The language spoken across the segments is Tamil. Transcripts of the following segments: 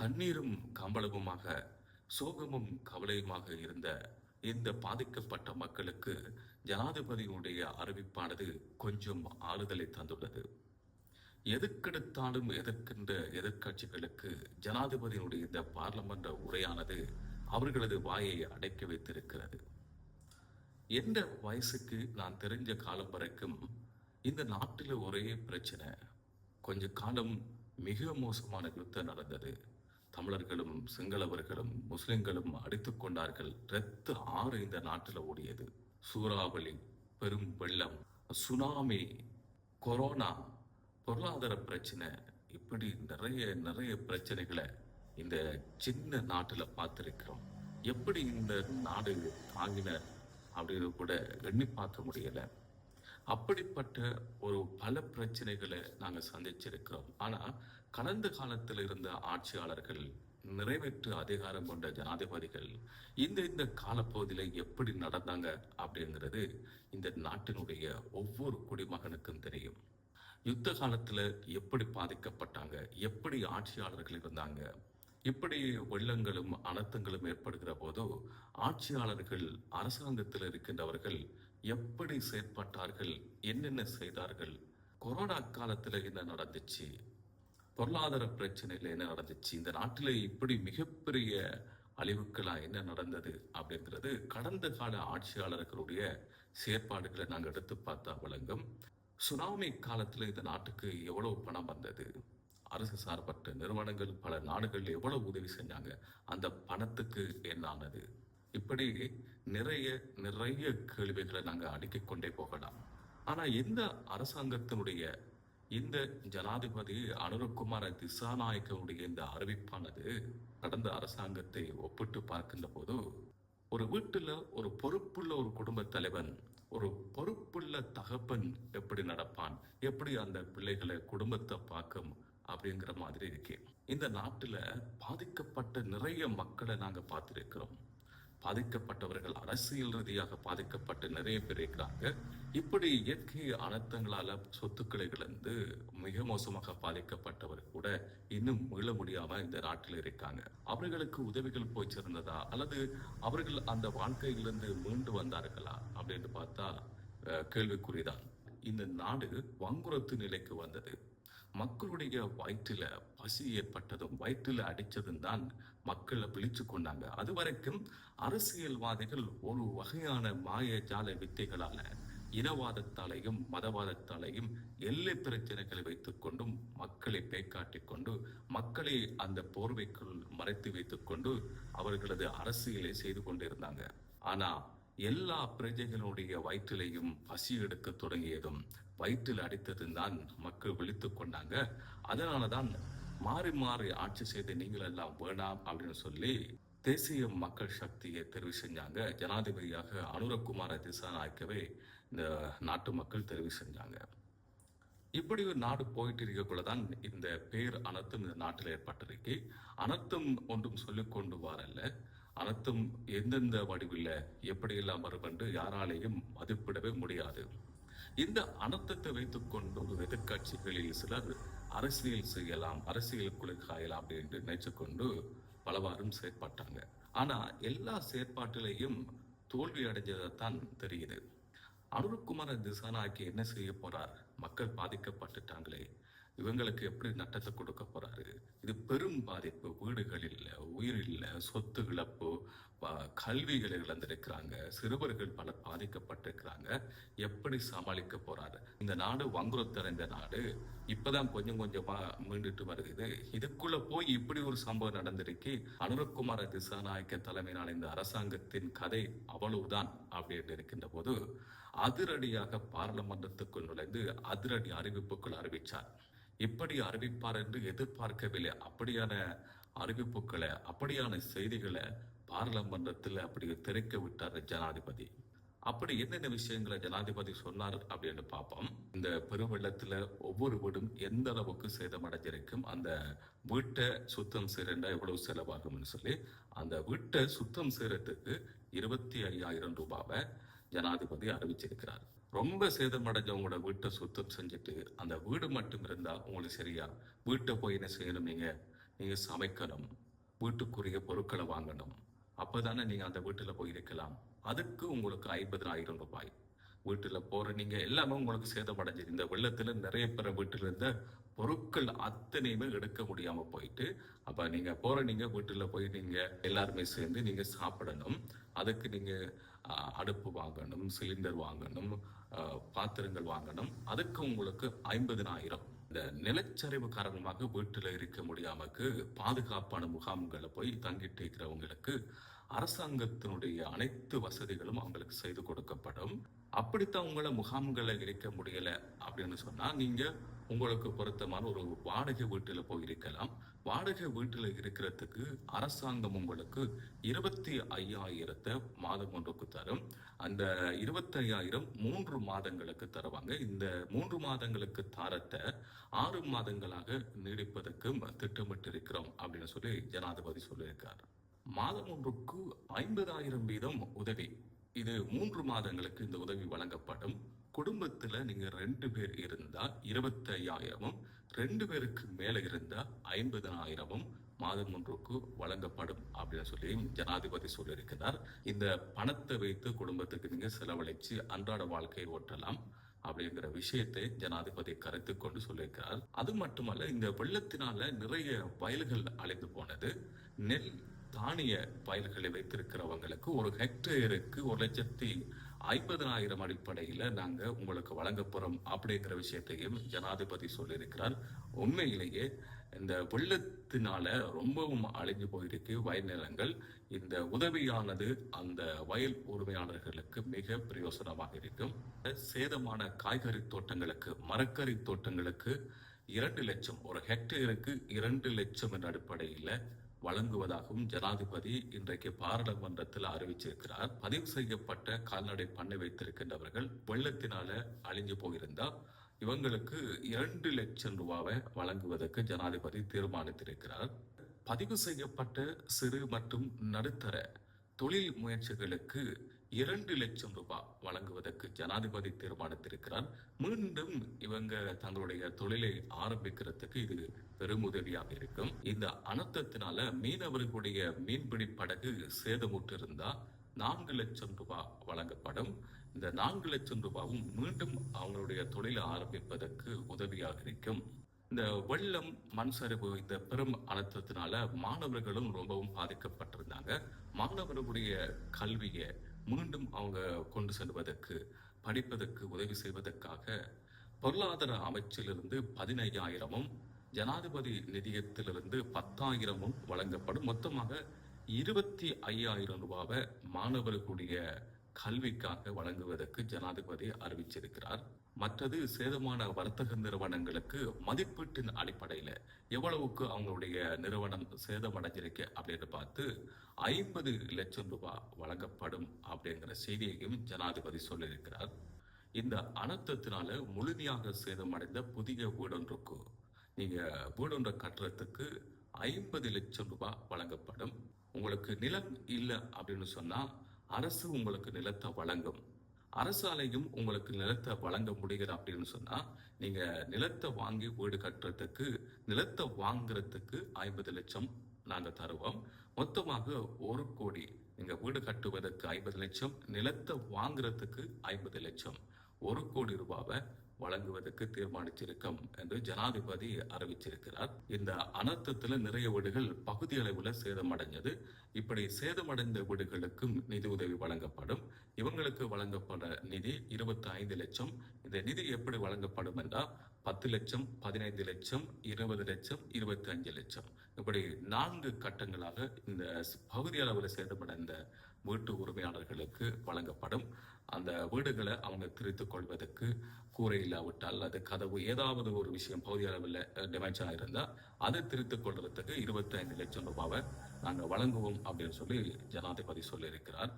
கண்ணீரும் கம்பளவுமாக சோகமும் கவலையுமாக இருந்த இந்த பாதிக்கப்பட்ட மக்களுக்கு ஜனாதிபதியுடைய அறிவிப்பானது கொஞ்சம் ஆறுதலை தந்துள்ளது. எதுக்கெடுத்தாலும் எதிர்க்கின்ற எதிர்க்கட்சிகளுக்கு ஜனாதிபதியினுடைய இந்த பார்லமென்ற உரையானது அவர்களது வாயை அடைக்க வைத்திருக்கிறது. எந்த வயசுக்கு நான் தெரிஞ்ச காலம் வரைக்கும் இந்த நாட்டில் ஒரே பிரச்சனை கொஞ்ச காலம் மிக மோசமான யுத்தம் நடந்தது. தமிழர்களும் சிங்களவர்களும் முஸ்லிம்களும் அடித்துக் கொண்டார்கள். இரத்த ஆறு இந்த நாட்டில் ஓடியது. சூறாவளி பெரும் வெள்ளம் சுனாமி கொரோனா பொருளாதார பிரச்சனை இப்படி நிறைய நிறைய பிரச்சனைகளை இந்த சின்ன நாட்டில் பார்த்துருக்கிறோம். எப்படி இந்த நாடு தாங்கின அப்படின்னு கூட எண்ணி பார்க்க முடியலை. அப்படிப்பட்ட ஒரு பல பிரச்சனைகளை நாங்கள் சந்திச்சிருக்கிறோம். ஆனால் கடந்த காலத்தில் இருந்த ஆட்சியாளர்கள் நிறைவேற்று அதிகாரம் கொண்ட ஜனாதிபதிகள் இந்த இந்த காலப்பகுதியில் எப்படி நடந்தாங்க அப்படிங்கிறது இந்த நாட்டினுடைய ஒவ்வொரு குடிமகனுக்கும் தெரியும். யுத்த காலத்தில் எப்படி பாதிக்கப்பட்டாங்க எப்படி ஆட்சியாளர்கள் இருந்தாங்க இப்படி வெள்ளங்களும் அனர்த்தங்களும் ஏற்படுகிற போதோ ஆட்சியாளர்கள் அரசாங்கத்தில் இருக்கின்றவர்கள் எப்படி செயற்பட்டார்கள் என்னென்ன செய்தார்கள் கொரோனா காலத்தில் என்ன நடந்துச்சு பொருளாதார பிரச்சனையில் என்ன நடந்துச்சு இந்த நாட்டில் இப்படி மிகப்பெரிய அழிவுக்கெல்லாம் என்ன நடந்தது அப்படிங்கிறது கடந்த கால ஆட்சியாளர்களுடைய செயற்பாடுகளை நாங்கள் எடுத்து பார்த்தா விளங்கும். சுனாமி காலத்தில் இந்த நாட்டுக்கு எவ்வளவு பணம் வந்தது அரசு சார்பற்ற நிறுவனங்கள் பல நாடுகள் எவ்வளவு உதவி செஞ்சாங்க அந்த பணத்துக்கு என்னானது இப்படி நிறைய நிறைய கேள்விகளை நாங்கள் அடுக்கிக் கொண்டே போகலாம். ஆனால் எந்த அரசாங்கத்தினுடைய இந்த ஜனாதிபதி அனுரகுமார திசாநாயக்கனுடைய இந்த அறிவிப்பானது கடந்த அரசாங்கத்தை ஒப்பிட்டு பார்க்கின்ற போது ஒரு வீட்டில் ஒரு பொறுப்புள்ள ஒரு குடும்ப தலைவன் ஒரு பொறுப்புள்ள தகப்பன் எப்படி நடப்பான் எப்படி அந்த பிள்ளைகளை குடும்பத்தை பார்க்கும் அப்படிங்கிற மாதிரி இருக்கு. இந்த நாட்டில் பாதிக்கப்பட்ட நிறைய மக்களை நாங்கள் பார்த்துருக்கிறோம். பாதிக்கப்பட்டவர்கள் அரசியல் ரீதியாக பாதிக்கப்பட்டு நிறைய பேர் இருக்கிறாங்க. இப்படி இயற்கை அனர்த்தங்களால சொத்துக்களை இழந்து மிக மோசமாக பாதிக்கப்பட்டவர் கூட இன்னும் மீள முடியாம இந்த நாட்டில் இருக்காங்க. அவர்களுக்கு உதவிகள் போய் சேர்ந்ததா? அல்லது அவர்கள் அந்த வாழ்க்கையிலிருந்து மீண்டு வந்தார்களா? அப்படின்னு பார்த்தா கேள்விக்குறிதான். இந்த நாடு வங்குரத்து நிலைக்கு வந்தது. மக்களுடைய வயிற்றில் பசி ஏற்பட்டதும் வயிற்றில் அடித்ததும் தான் மக்களை பிழிச்சு கொண்டாங்க. அது வரைக்கும் அரசியல்வாதிகள் ஒரு வகையான மாயஜால வித்தைகளால இனவாதத்தாலையும் மதவாதத்தாலையும் எல்லை பிரச்சனைகளை வைத்து கொண்டும் மக்களை பேக்காட்டிக் கொண்டு மக்களை அந்த போர்வைக்குள் மறைத்து வைத்துக்கொண்டு அவர்களது அரசியலை செய்து கொண்டிருந்தாங்க. ஆனா எல்லா பிரஜைகளுடைய வயிற்றிலையும் பசி எடுக்க தொடங்கியதும் வயிற்றில் அடித்ததும் தான் மக்கள் விழித்துக் கொண்டாங்க. அதனாலதான் மாறி மாறி ஆட்சி செய்த நீங்கள் எல்லாம் வேணாம் அப்படின்னு சொல்லி தேசிய மக்கள் சக்தியை தெரிவு செஞ்சாங்க. ஜனாதிபதியாக அனுரகுமார திசாநாயக்கவே இந்த நாட்டு மக்கள் தெரிவு செஞ்சாங்க. இப்படி ஒரு நாடு போயிட்டு இருக்கக்குள்ள தான் இந்த பேர் அனர்த்தம் இந்த நாட்டில் ஏற்பட்டிருக்கு. அனர்த்தம் ஒன்றும் சொல்லிக்கொண்டு வரல. அனர்த்தம் எந்தெந்த வடிவில் எப்படியெல்லாம் வரும் என்று யாராலையும் மதிப்பிடவே முடியாது. இந்த அனர்த்தத்தை வைத்துக்கொண்டு எதிர்கட்சிகளில் சிலர் அரசியல் செய்யலாம் அரசியல் காயலாம் அப்படின்னு நினைச்சுக்கொண்டு பலவாறும் செயற்பட்டாங்க. ஆனா எல்லா செயற்பாட்டிலையும் தோல்வி அடைஞ்சதைத்தான் தெரியுது. அனுருக்குமார திசானாக்கி என்ன செய்ய போறார்? மக்கள் பாதிக்கப்பட்டுட்டாங்களே. இவங்களுக்கு எப்படி நட்டத்தை கொடுக்க போறாரு? இது பெரும் பாதிப்பு. வீடுகள் இல்லை உயிர் இல்லை சொத்து இழப்பு கல்விகளை இழந்திருக்கிறாங்க. சிறுவர்கள் பலர் பாதிக்கப்பட்டிருக்கிறாங்க. எப்படி சமாளிக்க போறாரு? இந்த நாடு வங்குரத்தடைந்த நாடு. இப்பதான் கொஞ்சம் கொஞ்சமா மீண்டுட்டு வருகிறது. இதுக்குள்ள போய் இப்படி ஒரு சம்பவம் நடந்திருக்கு. அனுரகுமார திசாநாயக்க தலைமையிலான இந்த அரசாங்கத்தின் கதை அவ்வளவுதான் அப்படின்னு இருக்கின்ற போது அதிரடியாக பாராளுமன்றத்துக்குள் நுழைந்து அதிரடி அறிவிப்புக்குள் அறிவிச்சார். இப்படி அறிவிப்பார் என்று எதிர்பார்க்கவில்லை. அப்படியான அறிவிப்புகளை அப்படியான செய்திகளை பாராளுமன்றத்தில் அப்படி திரைக்க விட்டார் ஜனாதிபதி. அப்படி என்னென்ன விஷயங்களை ஜனாதிபதி சொன்னார் அப்படின்னு பார்ப்போம். இந்த பெருவெள்ளத்துல ஒவ்வொரு வீடும் எந்த அளவுக்கு சேதமடைஞ்சிருக்கும் அந்த வீட்டை சுத்தம் செய்யறா எவ்வளவு செலவாகும்னு சொல்லி அந்த வீட்டை சுத்தம் செய்யறதுக்கு இருபத்தி ஐயாயிரம் ரூபாவை ஜனாதிபதி அறிவிச்சிருக்கிறார். ரொம்ப சேதமடைஞ்சவங்களோட வீட்டை சுத்தம் செஞ்சுட்டு அந்த வீடு மட்டும் இருந்தால் உங்களுக்கு சரியா? வீட்டை போய் என்ன செய்யணும் நீங்கள் நீங்கள் சமைக்கணும். வீட்டுக்குரிய பொருட்களை வாங்கணும். அப்போ தானே நீங்கள் அந்த வீட்டில் போய் இருக்கலாம். அதுக்கு உங்களுக்கு ஐம்பதாயிரம் ரூபாய். வீட்டில் போகிற நீங்கள் எல்லாமே உங்களுக்கு சேதமடைஞ்சு இந்த வெள்ளத்தில் நிறைய பேர் வீட்டில் இருந்த பொருட்கள் அத்தனையுமே எடுக்க முடியாமல் போயிட்டு அப்போ நீங்கள் போகிற நீங்கள் வீட்டில் போய் நீங்கள் எல்லாருமே சேர்ந்து நீங்கள் சாப்பிடணும். அதுக்கு நீங்கள் அடுப்பு வாங்கணும் சிலிண்டர் வாங்கணும் பாத்திரங்கள் வாங்கணும். அதுக்கு உங்களுக்கு ஐம்பதினாயிரம். இந்த நிலச்சரிவு காரணமாக வீட்டில் இருக்க முடியாமக்கு பாதுகாப்பான முகாம்களை போய் தங்கிட்டு இருக்கிறவங்களுக்கு அரசாங்கத்தினுடைய அனைத்து வசதிகளும் அவங்களுக்கு செய்து கொடுக்கப்படும். அப்படித்தான் உங்களை முகாம்களை இருக்க முடியல அப்படின்னு சொன்னா நீங்க உங்களுக்கு பொருத்தமான ஒரு வாடகை வீட்டில் போய் இருக்கலாம் வாடகை வீட்டில் இருக்கிறதுக்கு அரசாங்கம் உங்களுக்கு இருபத்தி ஐயாயிரத்தை மாதம் ஒன்றுக்கு தரும். அந்த இருபத்தி ஐயாயிரம் மூன்று மாதங்களுக்கு தருவாங்க. இந்த மூன்று மாதங்களுக்கு தாரத்தை ஆறு மாதங்களாக நீடிப்பதற்கு திட்டமிட்டு இருக்கிறோம் அப்படின்னு சொல்லி ஜனாதிபதி சொல்லியிருக்கார். மாதம் ஒன்றுக்கு ஐம்பதாயிரம் வீதம் உதவி. இது மூன்று மாதங்களுக்கு இந்த உதவி வழங்கப்படும். குடும்பத்தில் நீங்கள் ரெண்டு பேர் இருந்தால் இருபத்தையாயிரமும் ரெண்டு பேருக்கு மேலே இருந்தால் ஐம்பதனாயிரமும் மாதம் ஒன்றுக்கு வழங்கப்படும் அப்படின்னு சொல்லி ஜனாதிபதி சொல்லியிருக்கிறார். இந்த பணத்தை வைத்து குடும்பத்துக்கு நீங்கள் செலவழித்து அன்றாட வாழ்க்கையை ஓட்டலாம் அப்படிங்கிற விஷயத்தை ஜனாதிபதி கருத்து கொண்டு சொல்லியிருக்கிறார். அது மட்டுமல்ல இந்த வெள்ளத்தினால நிறைய வயல்கள் அழிந்து போனது நெல் தானிய பயிர்களை வைத்திருக்கிறவங்களுக்கு ஒரு ஹெக்டேருக்கு ஒரு லட்சத்தி ஐம்பதனாயிரம் அடிப்படையில் நாங்கள் உங்களுக்கு வழங்க போகிறோம் அப்படிங்கிற விஷயத்தையும் ஜனாதிபதி சொல்லியிருக்கிறார். உண்மையிலேயே இந்த வெள்ளத்தினால ரொம்பவும் அழிஞ்சு போயிருக்கு வயல் நிலங்கள். இந்த உதவியானது அந்த வயல் உரிமையாளர்களுக்கு மிக பிரயோசனமாக இருக்கும். சேதமான காய்கறி தோட்டங்களுக்கு மரக்கறி தோட்டங்களுக்கு இரண்டு லட்சம் ஒரு ஹெக்டேருக்கு இரண்டு லட்சம் என்ற அடிப்படையில் வழங்குவதாகவும் ஜனாதிபதி இன்றைக்கு பாராளுமன்றத்தில் அறிவிச்சிருக்கிறார். பதிவு செய்யப்பட்ட கால்நடை பண்ணை வைத்திருக்கின்றவர்கள் வெள்ளத்தினால அழிஞ்சு போயிருந்தா இவங்களுக்கு இரண்டு லட்சம் ரூபாவை வழங்குவதற்கு ஜனாதிபதி தீர்மானித்திருக்கிறார். பதிவு செய்யப்பட்ட சிறு மற்றும் நடுத்தர தொழில் முயற்சிகளுக்கு இரண்டு லட்சம் ரூபாய் வழங்குவதற்கு ஜனாதிபதி தீர்மானித்திருக்கிறார். மீண்டும் இவங்க தங்களுடைய தொழிலை ஆரம்பிக்கிறதுக்கு இது பெரும் உதவியாக இருக்கும். இந்த அனர்த்தத்தினால மீனவர்களுடைய மீன்பிடி படகு சேதமுற்றிருந்தா நான்கு லட்சம் ரூபாய் வழங்கப்படும். இந்த நான்கு லட்சம் ரூபாவும் மீண்டும் அவங்களுடைய தொழிலை ஆரம்பிப்பதற்கு உதவியாக இருக்கும். இந்த வெள்ளம் மண் சரிவு இந்த பெரும் அழுத்தத்தினால மாணவர்களும் ரொம்பவும் பாதிக்கப்பட்டிருந்தாங்க. மாணவர்களுடைய கல்வியை மீண்டும் அவங்க கொண்டு செல்வதற்கு படிப்பதற்கு உதவி செய்வதற்காக பொருளாதார அமைச்சிலிருந்து பதினையாயிரமும் ஜனாதிபதி நிதியத்திலிருந்து பத்தாயிரமும் வழங்கப்படும். மொத்தமாக இருபத்தி ஐயாயிரம் ரூபாவை மாணவர்களுடைய கல்விக்காக வழங்குவதற்கு ஜனாதிபதி அறிவிச்சிருக்கிறார். மற்றது சேதமான வர்த்தக நிறுவனங்களுக்கு மதிப்பீட்டின் அடிப்படையில் எவ்வளவுக்கு அவங்களுடைய நிறுவனம் சேதமடைஞ்சிருக்கு அப்படின்னு பார்த்து ஐம்பது லட்சம் ரூபாய் வழங்கப்படும் அப்படிங்கிற செய்தியையும் ஜனாதிபதி சொல்லியிருக்கிறார். இந்த அனர்த்தத்தினால முழுமையாக சேதமடைந்த புதிய வீடொன்றுக்கு நீங்க வீடொன்றை கட்டுறதுக்கு ஐம்பது லட்சம் ரூபாய் வழங்கப்படும். உங்களுக்கு நிலம் இல்லை அப்படின்னு சொன்னா அரசு உங்களுக்கு நிலத்தை வழங்கும். அரசாலையும் உங்களுக்கு நிலத்தை வழங்க முடிகிறது அப்படின்னு சொன்னா நீங்க நிலத்தை வாங்கி வீடு கட்டுறதுக்கு நிலத்தை வாங்குறதுக்கு ஐம்பது லட்சம் நாங்க தருவோம். மொத்தமாக ஒரு கோடி நீங்க வீடு கட்டுவதற்கு ஐம்பது லட்சம் நிலத்தை வாங்குறதுக்கு ஐம்பது லட்சம். ஒரு கோடி ரூபாவை வழங்குவதற்கு தீர்மானிச்சிருக்கும் என்று ஜனாதிபதி அறிவிச்சிருக்கிறார் இந்த அனர்த்தத்தில் நிறைய வீடுகள் பகுதி அளவுல சேதமடைஞ்சது. இப்படி சேதமடைந்த வீடுகளுக்கும் நிதி உதவி வழங்கப்படும். இவங்களுக்கு வழங்கப்பட நிதி இருபத்தி ஐந்து லட்சம். இந்த நிதி எப்படி வழங்கப்படும் என்றால் பத்து லட்சம் பதினைந்து லட்சம் இருபது லட்சம் இருபத்தி அஞ்சு லட்சம். இப்படி நான்கு கட்டங்களாக இந்த பகுதி அளவில் சேதமடைந்த வீட்டு உரிமையாளர்களுக்கு வழங்கப்படும். அந்த வீடுகளை அவங்க திரித்துக் கொள்வதற்கு கூரை இல்லாவிட்டால் அது கதவு ஏதாவது ஒரு விஷயம் பகுதி அளவில் டேமேஜ் ஆயிருந்தா அதை திருத்து கொள்றதுக்கு இருபத்தைந்து லட்சம் ரூபாவை நாங்கள் வழங்குவோம் அப்படின்னு சொல்லி ஜனாதிபதி சொல்லியிருக்கிறார்.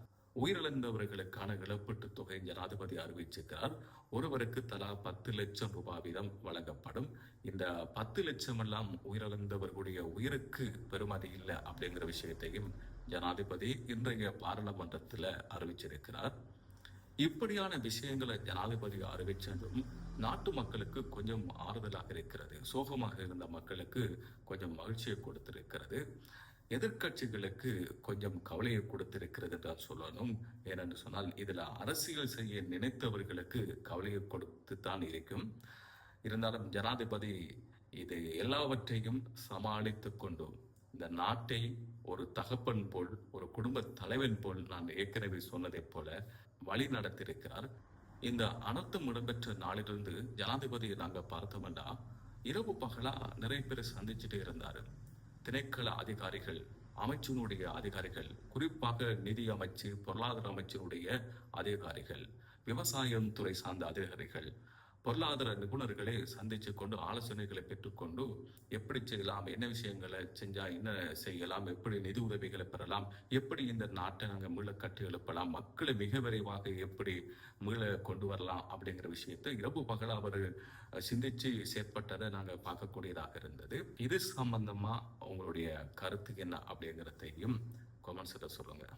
உயிரிழந்தவர்களுக்கான இழப்பீட்டுத் தொகை ஜனாதிபதி அறிவிச்சிருக்கிறார். ஒருவருக்கு தலா பத்து லட்சம் ரூபாய் வீதம் வழங்கப்படும். இந்த பத்து லட்சம் எல்லாம் உயிரிழந்தவர்களுடைய உயிருக்கு பெருமதி இல்லை அப்படிங்கிற விஷயத்தையும் ஜனாதிபதி இன்றைய பாராளுமன்றத்தில் அறிவிச்சிருக்கிறார். இப்படியான விஷயங்களை ஜனாதிபதி அறிவிச்சதும் நாட்டு மக்களுக்கு கொஞ்சம் ஆறுதலாக இருக்கிறது. சோகமாக இருந்த மக்களுக்கு கொஞ்சம் மகிழ்ச்சியை கொடுத்திருக்கிறது. எதிர்க்கட்சிகளுக்கு கொஞ்சம் கவலையை கொடுத்திருக்கிறது தான் சொல்லணும். ஏனென்று சொன்னால் இதில் அரசியல் செய்ய நினைத்தவர்களுக்கு கவலையை கொடுத்து தான் இருக்கும். இருந்தாலும் ஜனாதிபதி இது எல்லாவற்றையும் சமாளித்து கொண்டு இந்த நாட்டை ஒரு தகப்பன் போல் ஒரு குடும்ப தலைவன் போல் நான் ஏற்கனவே சொன்னதைப் போல வழி நடத்தியிருக்கிறார். இந்த அனர்த்தம் இடம்பெற்ற நாளிலிருந்து ஜனாதிபதியை நாங்கள் பார்த்தோம்னா இரவு பகலா நிறைய பேர் சந்திச்சுட்டு இருந்தார். திணைக்கள அதிகாரிகள் அமைச்சனுடைய அதிகாரிகள் குறிப்பாக நிதி அமைச்சு பொருளாதார அமைச்சருடைய அதிகாரிகள் விவசாயம் துறை சார்ந்த அதிகாரிகள் பொருளாதார நிபுணர்களை சந்தித்து கொண்டு ஆலோசனைகளை பெற்றுக்கொண்டு எப்படி செய்யலாம் என்ன விஷயங்களை செஞ்சால் என்ன செய்யலாம் எப்படி நிதி உதவிகளை பெறலாம் எப்படி இந்த நாட்டை நாங்கள் மீள கட்டி எழுப்பலாம் மக்களை மிக விரைவாக எப்படி மீள கொண்டு வரலாம் அப்படிங்கிற விஷயத்தை இரவு பகல அவர் சிந்திச்சு செயற்பட்டதை நாங்கள் பார்க்கக்கூடியதாக இருந்தது. இது சம்பந்தமாக உங்களுடைய கருத்து என்ன அப்படிங்கிறதையும் கொமெண்ட்ஸில் சொல்லுங்கள்